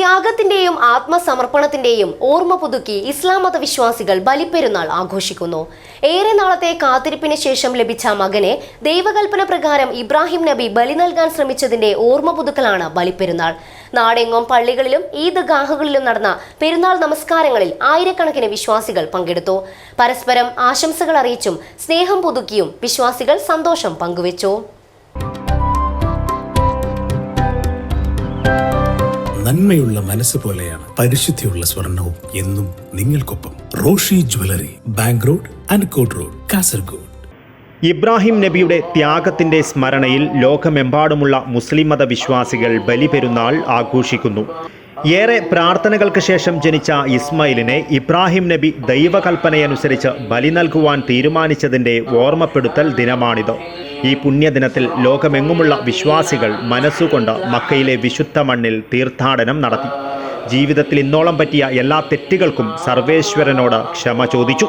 ത്യാഗത്തിന്റെയും ആത്മസമർപ്പണത്തിന്റെയും ഓർമ്മ പുതുക്കി ഇസ്ലാം മത വിശ്വാസികൾ ബലിപ്പെരുന്നാൾ ആഘോഷിക്കുന്നു. ഏറെ നാളത്തെ കാത്തിരിപ്പിന് ശേഷം ലഭിച്ച മകനെ ദൈവകൽപ്പന പ്രകാരം ഇബ്രാഹിം നബി ബലി നൽകാൻ ശ്രമിച്ചതിന്റെ ഓർമ്മ പുതുക്കലാണ് ബലിപ്പെരുന്നാൾ. നാടെങ്ങും പള്ളികളിലും ഈദ് ഈദ്ഗാഹുകളിലും നടന്ന പെരുന്നാൾ നമസ്കാരങ്ങളിൽ ആയിരക്കണക്കിന് വിശ്വാസികൾ പങ്കെടുത്തു. പരസ്പരം ആശംസകൾ അറിയിച്ചും സ്നേഹം പുതുക്കിയും വിശ്വാസികൾ സന്തോഷം പങ്കുവച്ചു. നന്മയുള്ള മനസ്സ് പോലെയാണ് പരിശുദ്ധിയുള്ള സ്വർണവും എന്നും നിങ്ങൾക്കൊപ്പം. Roshi jewellery bank road Ankot road Kasaragod. Ibrahim നബിയുടെ ത്യാഗത്തിന്റെ സ്മരണയിൽ ലോകമെമ്പാടുമുള്ള മുസ്ലിം മത വിശ്വാസികൾ ബലിപെരുന്നാൾ ആഘോഷിക്കുന്നു. ഏറെ പ്രാർത്ഥനകൾക്ക് ശേഷം ജനിച്ച ഇസ്മായിലിനെ ഇബ്രാഹിം നബി ദൈവകൽപ്പനയനുസരിച്ച് ബലി നൽകുവാൻ തീരുമാനിച്ചതിന്റെ ഓർമ്മപ്പെടുത്തൽ ദിനമാണിത്. ഈ പുണ്യദിനത്തിൽ ലോകമെങ്ങുമുള്ള വിശ്വാസികൾ മനസ്സുകൊണ്ട് മക്കയിലെ വിശുദ്ധ മണ്ണിൽ തീർത്ഥാടനം നടത്തി. ജീവിതത്തിൽ ഇന്നോളം പറ്റിയ എല്ലാ തെറ്റുകൾക്കും സർവേശ്വരനോട് ക്ഷമ ചോദിച്ചു.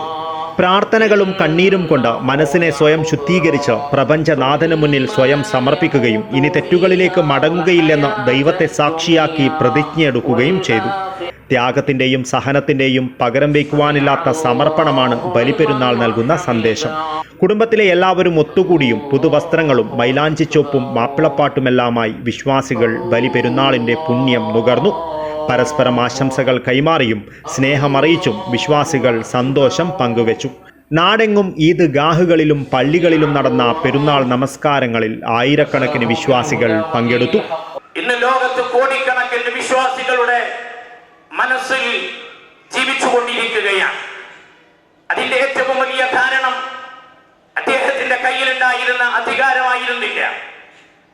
പ്രാർത്ഥനകളും കണ്ണീരും കൊണ്ട് മനസ്സിനെ സ്വയം ശുദ്ധീകരിച്ച് പ്രപഞ്ചനാഥന് മുന്നിൽ സ്വയം സമർപ്പിക്കുകയും ഇനി തെറ്റുകളിലേക്ക് മടങ്ങുകയില്ലെന്ന് ദൈവത്തെ സാക്ഷിയാക്കി പ്രതിജ്ഞയെടുക്കുകയും ചെയ്തു. ത്യാഗത്തിന്റെയും സഹനത്തിന്റെയും പകരം വയ്ക്കുവാനില്ലാത്ത സമർപ്പണമാണ് ബലിപെരുന്നാൾ നൽകുന്ന സന്ദേശം. കുടുംബത്തിലെ എല്ലാവരും ഒത്തുകൂടിയും പുതുവസ്ത്രങ്ങളും മൈലാഞ്ചിച്ചോപ്പും മാപ്പിളപ്പാട്ടുമെല്ലാമായി വിശ്വാസികൾ ബലിപെരുന്നാളിന്റെ പുണ്യം നുകർന്നു. പരസ്പരം ആശംസകൾ കൈമാറിയും സ്നേഹമറിയിച്ചും വിശ്വാസികൾ സന്തോഷം പങ്കുവച്ചു. നാടെങ്ങും ഈദ് ഗാഹുകളിലും പള്ളികളിലും നടന്ന പെരുന്നാൾ നമസ്കാരങ്ങളിൽ ആയിരക്കണക്കിന് വിശ്വാസികൾ പങ്കെടുത്തു. ഇന്ന് ലോകത്ത് കോടിക്കണക്കിന് വിശ്വാസികളുടെ മനസ്സിൽ ജീവിച്ചുകൊണ്ടിരിക്കുകയാണ്. അതിന്റെ ഏറ്റവും വലിയ കാരണം അദ്ദേഹത്തിന്റെ കയ്യിലുണ്ടായിരുന്ന അധികാരമായിരുന്നില്ല.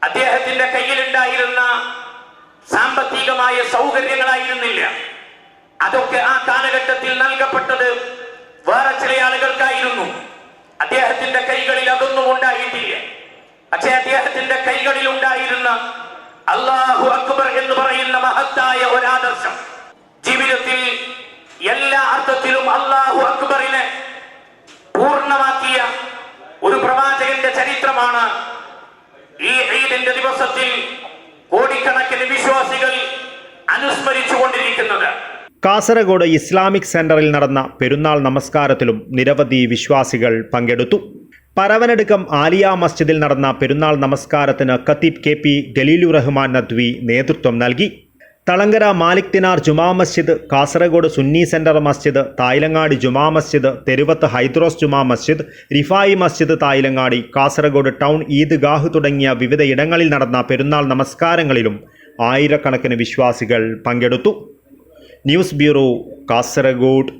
അദ്ദേഹത്തിന്റെ കയ്യിലുണ്ടായിരുന്ന സാമ്പത്തികമായ സൗകര്യങ്ങളായിരുന്നില്ല. അതൊക്കെ ആ കാലഘട്ടത്തിൽ നൽകപ്പെട്ടത് വേറെ ചില ആളുകൾക്കായിരുന്നു. അദ്ദേഹത്തിന്റെ കൈകളിൽ അതൊന്നും ഉണ്ടായിട്ടില്ല. പക്ഷേ അദ്ദേഹത്തിന്റെ കൈകളിൽ ഉണ്ടായിരുന്ന അള്ളാഹു അക്ബർ എന്ന് പറയുന്ന മഹത്തായ ഒരാദർശം. ജീവിതത്തിൽ എല്ലാ അർത്ഥത്തിലും അള്ളാഹു അക്ബറിനെ പൂർണമാക്കിയ ഒരു പ്രവാചകന്റെ ചരിത്രമാണ് ഈ ഈദിന്റെ ദിവസത്തിൽ കോടിക്കണക്കിന് വിശ്വാസികൾ അനുസ്മരിച്ചുകൊണ്ടിരിക്കുന്നത്. കാസർഗോഡ് ഇസ്ലാമിക് സെന്ററിൽ നടന്ന പെരുന്നാൾ നമസ്കാരത്തിലും നിരവധി വിശ്വാസികൾ പങ്കെടുത്തു. പരവനടുക്കം ആലിയ മസ്ജിദിൽ നടന്ന പെരുന്നാൾ നമസ്കാരത്തിന് ഖത്തീബ് കെ പി ഖലീലു റഹ്മാൻ നദ്വി നേതൃത്വം നൽകി. തളങ്കര മാലിക് തിനാർ ജുമാ മസ്ജിദ് കാസർഗോഡ് സുന്നി സെന്റർ മസ്ജിദ് തായിലങ്ങാടി ജുമാ മസ്ജിദ് തെരുവത്ത് ഹൈദ്രോസ് ജുമാ മസ്ജിദ് റിഫായി മസ്ജിദ് തായിലങ്ങാടി കാസർഗോഡ് ടൗൺ ഈദ് ഗാഹ് തുടങ്ങിയ വിവിധ ഇടങ്ങളിൽ നടന്ന പെരുന്നാൾ നമസ്കാരങ്ങളിലും ആയിരക്കണക്കിന് വിശ്വാസികൾ പങ്കെടുത്തു. News bureau Kasaragod.